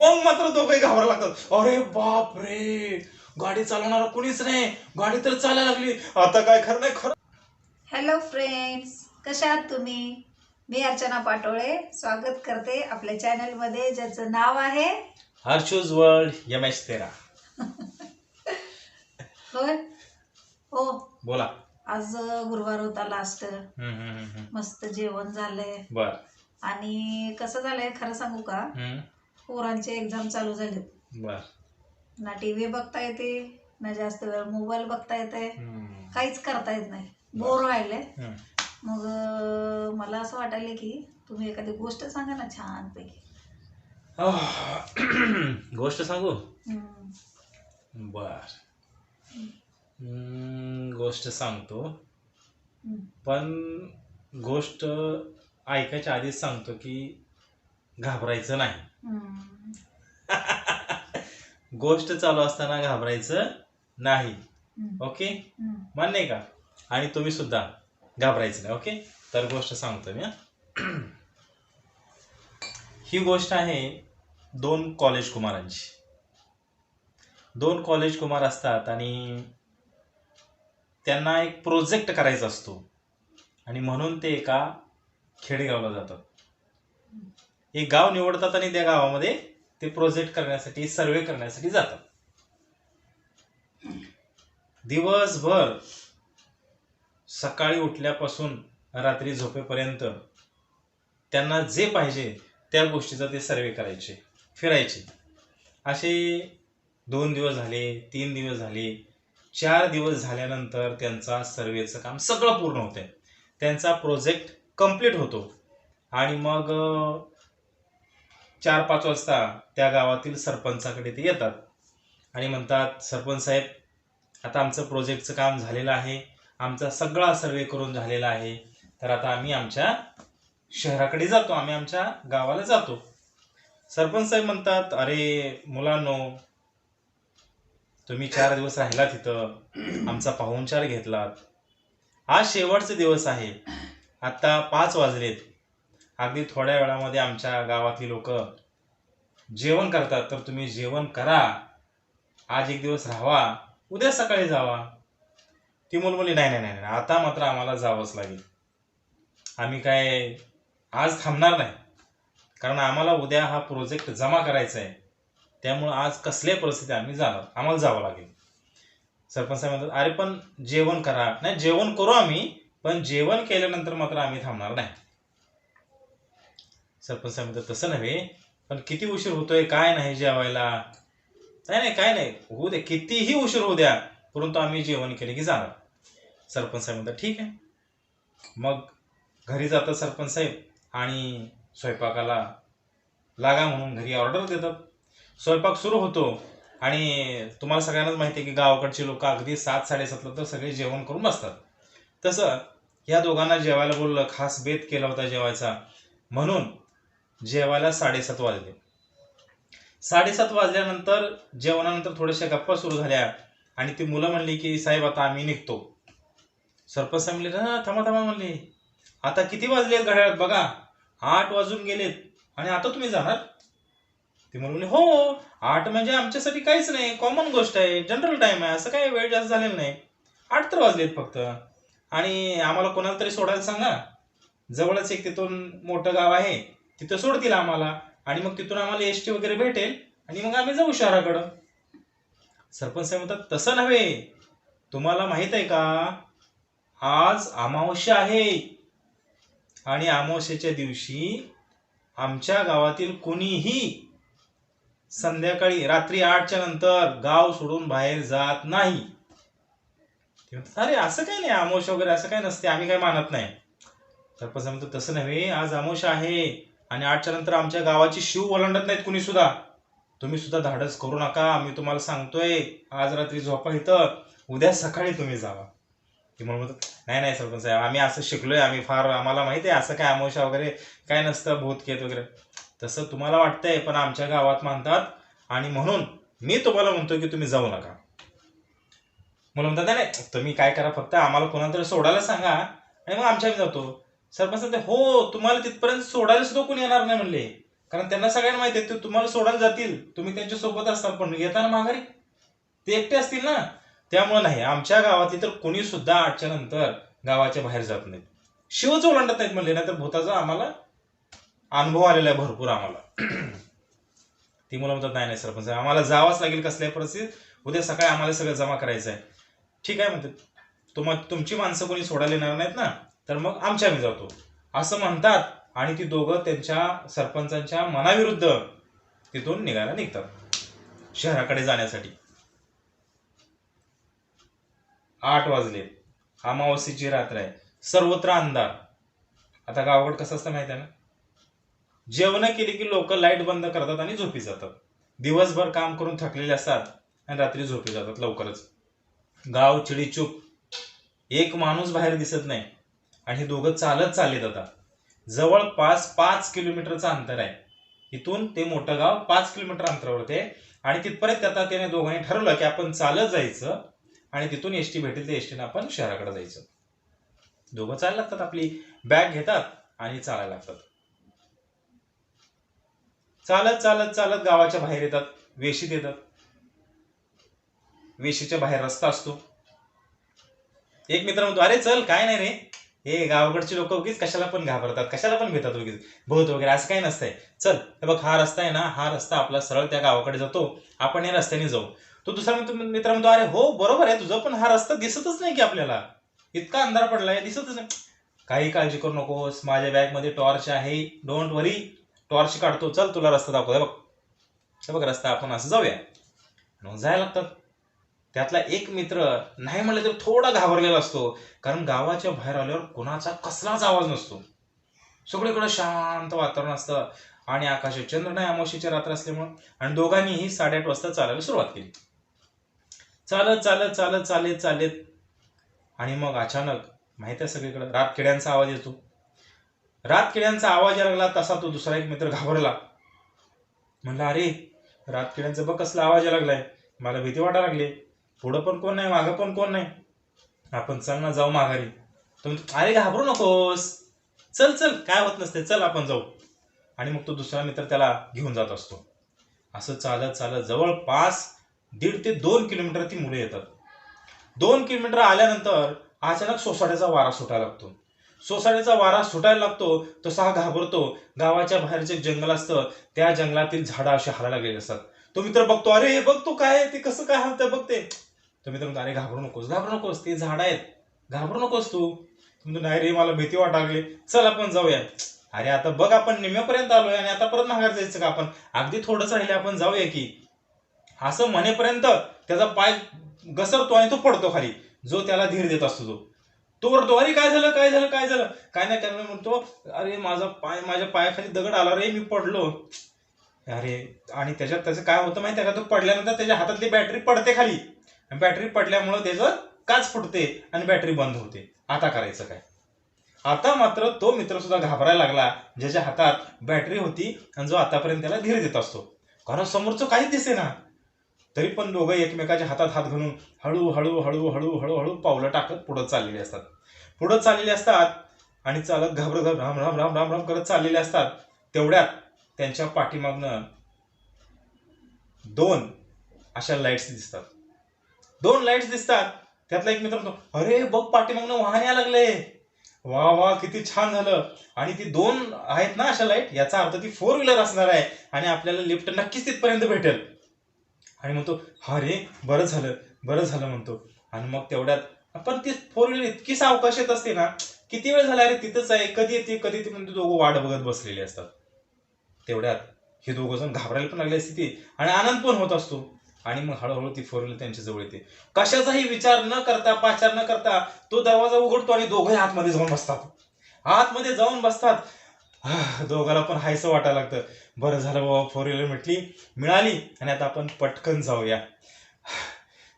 मग मात्र दोघे घाबरा लागतात. अरे बाप रे गाडी चालवणारा कुणीच नाही. गाडी तर चालायला लागली. आता काय खरं नाही खरं हॅलो फ्रेंड्स कशा आहात तुम्ही? मी अर्चना पाटोळे स्वागत करते आपल्या चॅनलमध्ये ज्याचं नाव आहे हर्षूज वर्ल्ड एम एच तेरा. होय? हो. बोला. आज गुरुवार होता लास्ट. मस्त जेवण झालंय. बर. आणि कसं झालंय खरं सांगू का? पोरांचे एक्झाम चालू झाले बर. ना टी व्ही बघता येते ना जास्त वेळ मोबाईल बघता येते हम्म, काहीच करता येत नाही. बोर. व्हायले हम्म. मग अं, मला असं वाटायले की तुम्ही एखादी गोष्ट सांगा ना छानपैकी. आह, गोष्ट सांगू? हम्म, बर. हम्म, गोष्ट सांगतो. हम्म. पण गोष्ट ऐकायच्या आधीच सांगतो की घाबरायचं नाही. गोष्ट चालू असताना घाबरायचं नाही. ओके. मान्य आहे का? आणि तुम्ही सुद्धा घाबरायचं नाही ओके? तर गोष्ट सांगतो मी. ही. गोष्ट आहे दोन कॉलेज कुमारांची. दोन कॉलेज कुमार असतात आणि त्यांना एक प्रोजेक्ट करायचा असतो. आणि म्हणून ते एका खेडेगावला जातात. हे गाव निवडतात आणि त्या गावामध्ये ते प्रोजेक्ट करण्यासाठी सर्वे करण्यासाठी जातात. दिवसभर सकाळी उठल्यापासून रात्री झोपेपर्यंत त्यांना जे पाहिजे त्या गोष्टीचा ते सर्वे करायचे फिरायचे. असे दोन दिवस झाले तीन दिवस झाले चार दिवस झाल्यानंतर त्यांचा सर्वेचं काम सगळं पूर्ण होतं त्यांचा प्रोजेक्ट कंप्लीट होतो. आणि मग चार पाच वाजता त्या गावातील सरपंचाकडे ते येतात. आणि म्हणतात सरपंच साहेब आता आमचं प्रोजेक्टचं काम झालेलं आहे. आमचा सगळा सर्वे करून झालेला आहे. तर आता आम्ही आमच्या शहराकडे जातो. आम्ही आमच्या गावाला जातो. सरपंच साहेब म्हणतात अरे मुलांनो तुम्ही चार दिवस राहिला तिथं आमचा पाहुणचार घेतलात. आज शेवटचे दिवस आहे. आता पाच वाजलेत. अगदी थोड्या वेळामध्ये आमच्या गावातली लोक जेवण करतात. तर तुम्ही जेवण करा. आज एक दिवस राहावा. उद्या सकाळी जावा. ती मुलमुली नाही नाही नाही नाही, आता मात्र आम्हाला जावंच लागेल. आम्ही काय आज थांबणार नाही. कारण आम्हाला उद्या हा प्रोजेक्ट जमा करायचा आहे. त्यामुळं आज कसल्या परिस्थिती आम्ही जाणार आम्हाला जावं लागेल. सरपंच साहेब म्हणतात अरे पण जेवण करा. नाही जेवण करू आम्ही पण जेवण केल्यानंतर मात्र आम्ही थांबणार नाही. सरपंच साहेब म्हणतात तसं नव्हे पण किती उशीर होतोय काय नाही जेवायला. नाही नाही काय नाही. होऊ दे कितीही उशीर होऊ द्या परंतु आम्ही जेवण केले की जाणार. सरपंच साहेब म्हणतात ठीक आहे. मग घरी जातात सरपंच साहेब आणि स्वयंपाकाला लागा म्हणून घरी ऑर्डर देतात. स्वयंपाक सुरू होतो आणि तुम्हाला सगळ्यांनाच माहिती आहे की गावाकडची लोक अगदी सात साडेसातला तर सगळे जेवण करून बसतात. तसं या दोघांना जेवायला बोललं खास बेत केला होता जेवायचा. म्हणून जेवायला साडेसात वाजले. साडेसात वाजल्यानंतर जेवणानंतर थोड्याशा गप्पा सुरू झाल्या आणि ती मुलं म्हणली की साहेब आता आम्ही निघतो. सरपंच साहेब म्हणले "हा, थांबा थांबा म्हणले. आता किती वाजलेत घड्याळात? बघा आठ वाजून गेलेत आणि आता तुम्ही जाणार? ती मुलं म्हणली हो आठ म्हणजे आमच्यासाठी काहीच नाही. कॉमन गोष्ट आहे. जनरल टाईम आहे. असं काही वेळ जास्त झालेला नाही. आठ तर वाजलेत फक्त. आणि आम्हाला कोणाला तरी सोडायला सांगा. जवळच एक तिथून मोठं गाव आहे. तिथं सोडतील आम्हाला. आणि मग तिथून आम्हाला एस टी वगैरे भेटेल. आणि मग आम्ही जाऊ शहराकडं. सरपंच साहेब म्हणतात तसं नव्हे. तुम्हाला माहीत आहे का? आज अमावस्या आहे. आणि अमावस्येच्या दिवशी आमच्या गावातील कोणीही संध्याकाळी रात्री आठच्या नंतर गाव सोडून बाहेर जात नाही. ते म्हणतात, अरे असं काही नाही. अमावस्या वगैरे असं काही नसते. आम्ही काही मानत नाही. सरपंच म्हणतो तसं नव्हे. आज अमावस्या आहे. आणि आठच्या नंतर आमच्या गावाची शिव ओलांडत नाहीत कुणी सुद्धा. तुम्ही सुद्धा धाडस करू नका. मी तुम्हाला सांगतोय आज रात्री झोपा इथं. उद्या सकाळी तुम्ही जावा. ती म्हणून म्हणतात नाही नाही सरपंच साहेब आम्ही असं शिकलोय. आम्ही फार आम्हाला माहिती आहे असं काय अमावस्या वगैरे काय नसतं भूतकेत वगैरे. तसं तुम्हाला वाटतंय पण आमच्या गावात मानतात आणि म्हणून मी तुम्हाला म्हणतो की तुम्ही जाऊ नका. मला म्हणतात नाही नाही तुम्ही काय करा फक्त आम्हाला कोणातरी सोडायला सांगा. आणि मग आमच्या जातो. सरपंच ते हो तुम्हाला तिथपर्यंत सोडायला सुद्धा कोणी येणार नाही म्हणले. कारण त्यांना सगळ्यांना माहिती आहे ते तुम्हाला सोडायला जातील. तुम्ही त्यांच्यासोबत असता पण येताना माघारी. ते एकटे असतील ना? त्यामुळे नाही. आमच्या गावातली तर कोणी सुद्धा आठच्या नंतर गावाच्या बाहेर जात नाहीत. शिवच ओलांडत नाहीत म्हणले ना तर भूताचा आम्हाला अनुभव आलेला आहे भरपूर आम्हाला. ती मुलं म्हणतात नाही नाही सरपंच आम्हाला जावंच लागेल कसल्याही परिस्थितीत. उद्या सकाळी आम्हाला सगळं जमा करायचं आहे ठीक आहे म्हणतात तुम तुमची माणसं कोणी सोडायला येणार नाहीत ना? तर मग आमच्या आम्ही जातो. असं म्हणतात आणि ती दोघं त्यांच्या सरपंचांच्या मनाविरुद्ध तिथून निघायला निघतात. शहराकडे जाण्यासाठी. आठ वाजले. अमावस्येची रात्र आहे. सर्वत्र अंधार. आता गावाकडे कसं असतं माहिती आहे ना? जेवण केली की लोक लाइट बंद करतात आणि झोपी जातात. दिवसभर काम करून थकलेले असतात आणि रात्री झोपी जातात लवकरच. गाव चिडीचूप. एक माणूस बाहेर दिसत नाही. आणि हे दोघं चालत चाललेत आता. जवळपास पाच किलोमीटरचं अंतर आहे. इथून ते मोठं गाव पाच किलोमीटर अंतरावरती आहे आणि तिथपर्यंत आता त्याने दोघांनी ठरवलं की आपण चालत जायचं आणि तिथून एस टी भेटेल त्या एसटीनं आपण शहराकडे जायचं. दोघं चालायला लागतात आपली. बॅग घेतात आणि चालायला लागतात. चालत चालत चालत गावाच्या बाहेर येतात. वेशीत येतात. वेशीच्या बाहेर रस्ता असतो. एक मित्र म्हणतो अरे चल काय नाही रे. हे गावाकडचे लोक उगीच कशाला पण घाबरतात कशाला पण भेटतात उगीच. भूत वगैरे असं काही नसतंय. चल हे बघ हा रस्ता आहे ना हा रस्ता आपला सरळ त्या गावाकडे जातो. आपण या रस्त्याने जाऊ. तो दुसरा मित्र म्हणतो अरे हो बरोबर आहे तुझं पण हा रस्ता दिसतच नाही की आपल्याला. इतका अंधार पडलाय दिसतच नाही. काही काळजी करू नकोस माझ्या बॅगमध्ये टॉर्च आहे. डोंट वरी टॉर्च काढतो. चल तुला रस्ता दाखवतो. बघ. हे बघ रस्ता आपण असं जाऊया. मग जायला लागतात. त्यातला एक मित्र नाही म्हणलं तर थोडा घाबरलेला असतो. कारण गावाच्या बाहेर आल्यावर कोणाचा कसलाच आवाज नसतो. सगळीकडे शांत वातावरण असतं. आणि आकाशात चंद्र नाही अमावशीच्या रात्र असल्यामुळं. आणि दोघांनीही साडेआठ वाजता चालायला सुरुवात केली. चालत चालत चालत चालत चालत. आणि मग अचानक माहिती आहे सगळीकडे रात किड्यांचा आवाज येतो. रात किड्यांचा आवाज यायला लागला तसा तो दुसरा एक मित्र घाबरला. म्हणला अरे रात किड्यांचा बघ कसला आवाज यायला लागलाय. मला भीती वाटायला लागली. पुढं पण कोण नाही मागं पण कोण नाही. आपण चल ना जाऊ माघारी. तो अरे घाबरू नकोस. चल चल काय होत नसते चल आपण जाऊ. आणि मग तो दुसरा मित्र त्याला घेऊन जात असतो. असं चालत चालत जवळपास दीड ते दोन किलोमीटर ती मुले येतात. दोन किलोमीटर आल्यानंतर अचानक सोसाट्याचा वारा सुटायला लागतो. सोसाट्याचा वारा सुटायला लागतो तसा हा घाबरतो. गावाच्या बाहेरचे जंगल असतं त्या जंगलातील झाडं अशी हलायला गेले असतात. तो मित्र बघतो अरे हे बघतो काय ते कसं काय हलतंय? बघ तुम्ही तर अरे घाबरू नकोस घाबरू नकोस ते झाड आहेत. घाबरू नकोस तू. तुम्ही नाही रे मला भीती वाटायला. लागली चल आपण जाऊया. अरे आता बघ आपण निम्म्यापर्यंत आलोय आणि आता परत माघार जायचं का आपण? अगदी थोडंच राहिले आपण जाऊया की. असं म्हणेपर्यंत त्याचा पाय घसरतो आणि तो पडतो खाली. जो त्याला धीर देत असतो तो. तो वरतो अरे काय झालं काय झालं काय झालं? काय नाही त्यामुळे म्हणतो अरे माझा पाय माझ्या पायाखाली दगड आला रे मी पडलो. अरे आणि त्याच्यात त्याचं काय होतं माहिती आहे का? तो पडल्यानंतर त्याच्या हातातली बॅटरी पडते खाली. बॅटरी पडल्यामुळं त्याचं काच फुटते आणि बॅटरी बंद होते. आता करायचं काय? आता मात्र तो मित्र सुद्धा घाबरायला लागला ज्याच्या हातात बॅटरी होती आणि जो आतापर्यंत त्याला धीर देत असतो. कारण समोरचं काहीच दिसे ना. तरी पण दोघं एकमेकाच्या हातात हात घालून हळू हळू हळू हळू हळूहळू पावलं टाकत पुढं चाललेले असतात. पुढं चाललेले असतात आणि चालत घाबर घाबर राम राम राम राम राम करत चाललेले असतात. तेवढ्यात त्यांच्या पाठीमागनं दोन अशा लाईट्स दिसतात. दोन लाईट्स दिसतात. त्यातला एक मित्र म्हणतो अरे बघ पाठीमागनं वाहन यायला लागले. वा वा किती छान झालं. आणि ती दोन आहेत ना अशा लाइट याचा अर्थ ती फोर व्हीलर असणार आहे आणि आपल्याला लिफ्ट नक्कीच तिथपर्यंत भेटेल. आणि म्हणतो हा रे बरं झालं बरं झालं म्हणतो. आणि मग तेवढ्यात पण ती फोर व्हीलर इतकी सावकाश येत असते ना किती वेळ झाला अरे तिथंच आहे कधी येते कधी ती म्हणते दोघं वाट बघत बसलेले असतात. तेवढ्यात हे दोघं जण घाबरायला पण लागले असते ती आणि आनंद पण होत असतो. आणि मग हळूहळू ती फोर व्हीलर त्यांच्या जवळ येते. कशाचाही विचार न करता पाचार न करता तो दरवाजा उघडतो आणि दोघंही आतमध्ये जाऊन बसतात. आतमध्ये जाऊन बसतात. दोघाला पण हायसं वाटायला लागतं. बरं झालं बाबा फोर व्हीलर म्हटली मिळाली आणि आता आपण पटकन जाऊया.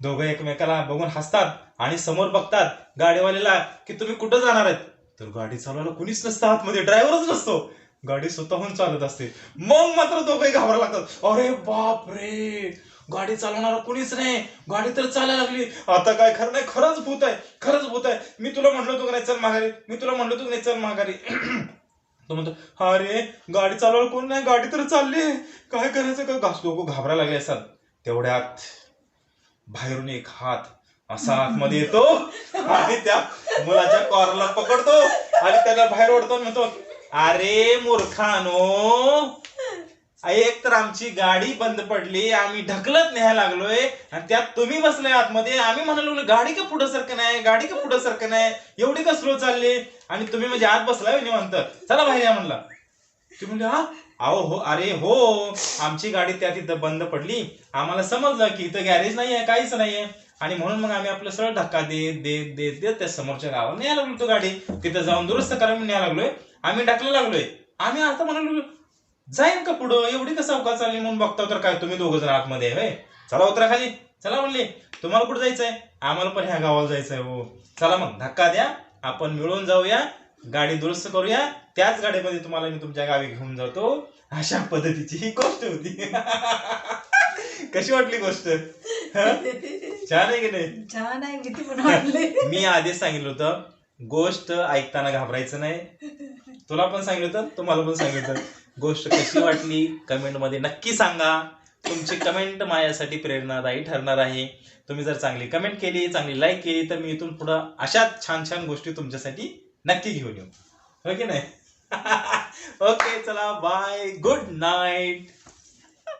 दोघं एकमेकाला बघून हसतात आणि समोर बघतात गाडीवाल्याला की तुम्ही कुठं जाणार आहेत? तर गाडी चालवायला कुणीच नसतं आतमध्ये ड्रायव्हरच नसतो. गाडी स्वतःहून चालत असते. मग मात्र दोघंही घाबरायला लागतात. अरे बाप रे गाडी चालवणारा कुणीच नाही. गाडी तर चालायला लागली. आता काय खरं नाही खरंच भूत आहे खरंच भूत आहे. मी तुला म्हणलो तू नाही चल माघारी. मी तुला म्हणलो तू नाही चल माघारी. तो म्हणतो अरे गाडी चालवायला कोण नाही गाडी तर चालली काय करायचं? का घास लोक घाबरायला लागले असतात. तेवढ्यात बाहेरून एक हात असा आतमध्ये येतो आणि त्या मुलाच्या कॉरला पकडतो आणि त्याला बाहेर ओढतो म्हणतो अरे मूर्खानो एक तर आमची गाडी बंद पडली आम्ही ढकलत न्याय लागलोय आणि त्यात तुम्ही बसलोय आतमध्ये आम्ही म्हणालो गाडी का पुढं सारखं नाही गाडी का पुढं सारखं नाही एवढी का स्लो चालली? आणि तुम्ही म्हणजे आत बसलाय निवांत. चला बाहेर या म्हणला. तुम्ही म्हणले हा? अहो हो अरे हो आमची गाडी त्या तिथं बंद पडली. आम्हाला समजलं की इथं गॅरेज नाहीये काहीच नाहीये. आणि म्हणून मग आम्ही आपलं सरळ धक्का देत देत देत देत त्या समोरच्या गावाला न्याय लागलो तो गाडी. तिथं जाऊन दुरुस्त करायला न्याय लागलोय. आम्ही टाकलं लागलोय. आम्ही आता म्हणालो जाईन का पुढं? एवढी का सावका चालली म्हणून बघता तर काय? तुम्ही दोघं जण आतमध्ये आहे होय? चला उतरा खाली चला म्हणले. तुम्हाला कुठं जायचंय? आम्हाला पण ह्या गावाला जायचंय हो. चला मग धक्का द्या. आपण मिळून जाऊया. गाडी दुरुस्त करूया. त्याच गाडीमध्ये तुम्हाला मी तुमच्या गावी घेऊन जातो. अशा पद्धतीची ही गोष्ट होती. कशी वाटली गोष्ट? छान आहे की नाही? छान आहे किती पण वाटले. मी आधीच सांगितलं होतं गोष्ट ऐकताना घाबरायचं नाही. तुला पण सांगितलं होतं तुम्हाला पण सांगितलं. गोष्ट कशी वाटली? कमेंटमध्ये नक्की सांगा. तुमची कमेंट माझ्यासाठी प्रेरणादायी ठरणार आहे. तुम्ही जर चांगली कमेंट केली चांगली लाईक केली तर मी इथून पुढं अशाच छान छान गोष्टी तुमच्यासाठी नक्की घेऊन येऊ. हो की नाही? ओके चला बाय गुड नाईट